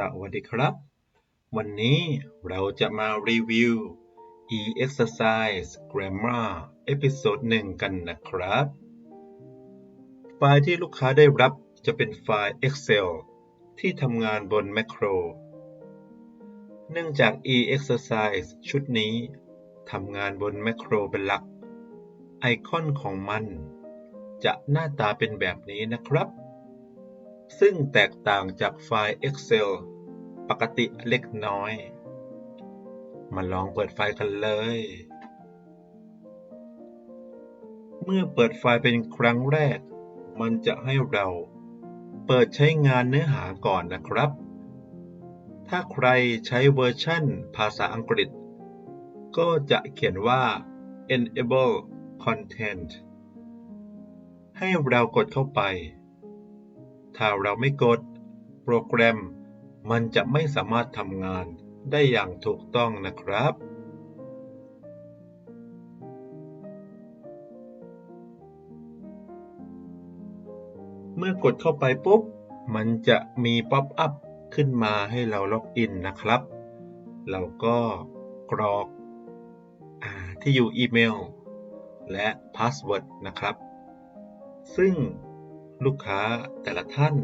สวัสดีครับ วันนี้เราจะมารีวิว e-exercise grammar เอพิโซดหนึ่งกันนะครับ ไฟล์ที่ลูกค้าได้รับจะเป็นไฟล์ Excel ที่ทำงานบน Macro เนื่องจาก e-exercise ชุดนี้ทำงานบน Macro เป็นหลัก ไอคอนของมัน จะหน้าตาเป็นแบบนี้นะครับ ซึ่งแตกต่างจากไฟล์ Excel ปกติเล็กน้อย มาลองเปิดไฟล์กันเลย เมื่อเปิดไฟล์เป็นครั้งแรก มันจะให้เราเปิดใช้งานเนื้อหาก่อนนะครับ ถ้าใครใช้เวอร์ชั่นภาษาอังกฤษ ก็จะเขียนว่า enable content ให้เรากดเข้าไป ถ้าเราไม่กด โปรแกรม มันจะไม่สามารถทำงานได้อย่างถูกต้องนะครับ เมื่อกดเข้าไปปุ๊บ มันจะมีป๊อปอัพขึ้นมาให้เราล็อกอินนะครับ เราก็กรอกอที่อยู่อีเมล และพาสเวิร์ดนะครับ ซึ่ง ลูกค้าแต่ละท่าน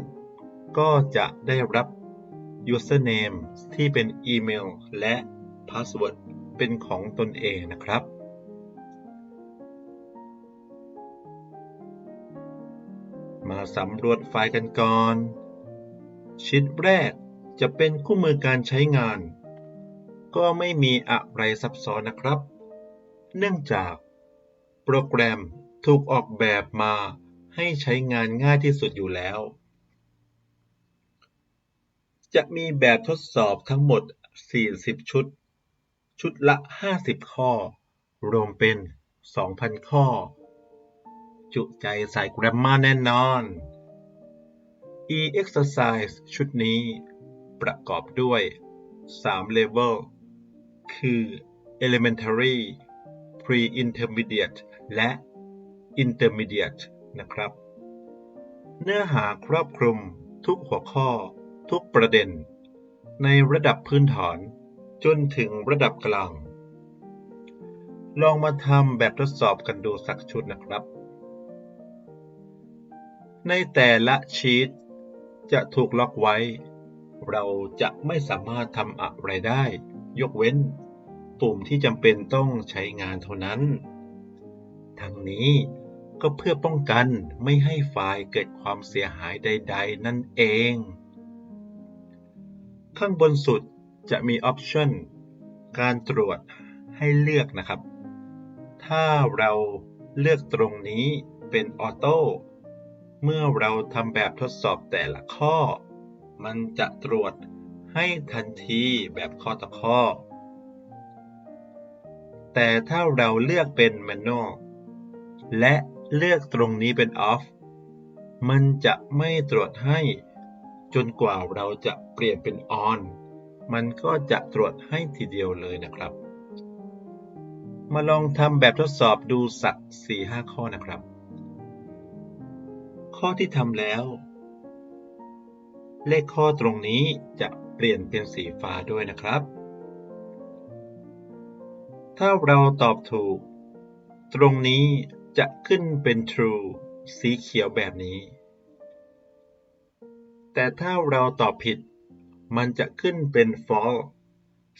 ก็จะได้รับ username ที่เป็นอีเมลและ password เป็นของตนเองนะครับ มาสำรวจไฟล์กันก่อน ชิ้นแรกจะเป็นคู่มือการใช้งาน ก็ไม่มีอะไรซับซ้อนนะครับ เนื่องจาก โปรแกรมถูกออกแบบมา ให้ใช้งานง่ายที่สุดอยู่แล้ว จะมีแบบทดสอบทั้งหมด 40 ชุด ชุดละ 50 ข้อ รวมเป็น 2,000 ข้อ จุใจใส่แกรมมาแน่นอน e-exercise ชุดนี้ประกอบด้วย 3 level คือ elementary pre-intermediate และ intermediate นะครับ เนื้อหาครอบคลุมทุกหัวข้อ ทุกประเด็น ในระดับพื้นฐานจนถึงระดับกลาง ลองมาทำแบบทดสอบกันดูสักชุดนะครับ ในแต่ละชีตจะถูกล็อกไว้ เราจะไม่สามารถทำอะไรได้ ยกเว้น ปุ่มที่จำเป็นต้องใช้งานเท่านั้น ทั้งนี้ ก็เพื่อป้องกันไม่ให้ไฟล์เกิดความเสียหายใด ๆ นั่นเอง ข้างบนสุดจะมีออปชันการตรวจให้เลือกนะครับ ถ้าเราเลือกตรงนี้เป็นออโต้เมื่อเราทำแบบทดสอบแต่ละข้อ มันจะตรวจให้ทันทีแบบข้อต่อข้อ แต่ถ้าเราเลือกเป็น Manual และ เลือกตรงนี้เป็น Off มันจะไม่ตรวจให้ จนกว่าเราจะเปลี่ยนเป็น on มันก็จะตรวจให้ทีเดียวเลยนะครับ มาลองทำแบบทดสอบดูสัก 4-5 ข้อนะครับ ข้อที่ทำแล้ว เลขข้อตรงนี้จะเปลี่ยนเป็นสีฟ้าด้วยนะครับ ถ้าเราตอบถูก ตรงนี้ จะขึ้นเป็น true สีเขียวแบบนี้ แต่ถ้าเราตอบผิด มันจะขึ้นเป็น false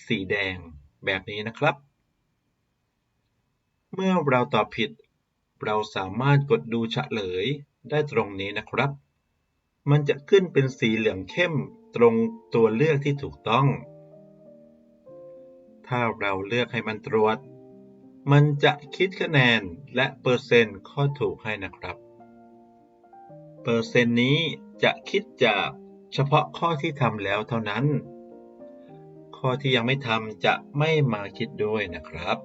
สีแดงแบบนี้นะครับ เมื่อเราตอบผิด เราสามารถกดดูเฉลยได้ตรงนี้นะครับ มันจะขึ้นเป็นสีเหลืองเข้มตรงตัวเลือกที่ถูกต้อง ถ้าเราเลือกให้มันตรวจ มันจะคิดคะแนนและเปอร์เซ็นต์ข้อถูกให้นะครับ เปอร์เซ็นต์นี้จะคิดจากเฉพาะข้อที่ทำแล้วเท่านั้น ข้อที่ยังไม่ทำจะไม่มาคิดด้วยนะครับ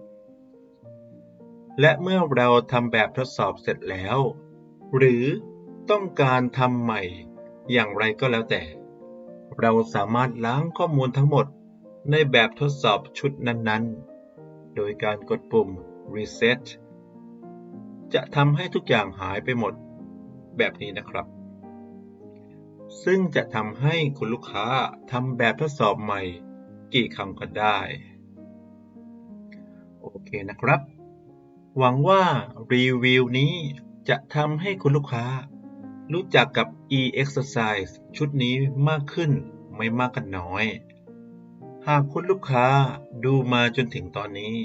และเมื่อเราทำแบบทดสอบเสร็จแล้ว หรือต้องการทำใหม่อย่างไรก็แล้วแต่ เราสามารถล้างข้อมูลทั้งหมดในแบบทดสอบชุดนั้นๆ โดยการกดปุ่ม reset จะทำให้ทุกอย่างหายไปหมดแบบนี้นะครับ ซึ่งจะทำให้คุณลูกค้าทำแบบทดสอบใหม่กี่ครั้งก็ได้ โอเคนะครับ หวังว่ารีวิวนี้จะทำให้คุณลูกค้า รู้จักกับ e-exercise ชุดนี้มากขึ้นไม่มากก็นน้อย หากคุณลูกค้าดูมาจนถึงตอนนี้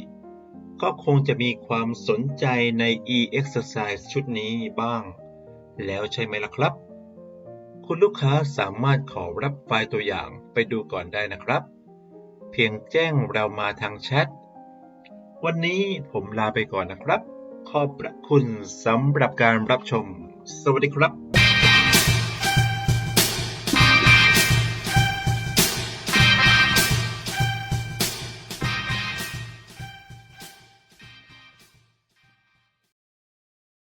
ก็คงจะมีความสนใจใน e-exercise ชุดนี้บ้าง แล้วใช่ไหมล่ะครับ คุณลูกค้าสามารถขอรับไฟล์ตัวอย่างไปดูก่อนได้นะครับ เพียงแจ้งเรามาทางแชท วันนี้ผมลาไปก่อนนะครับ ขอบพระคุณสำหรับการรับชม สวัสดีครับ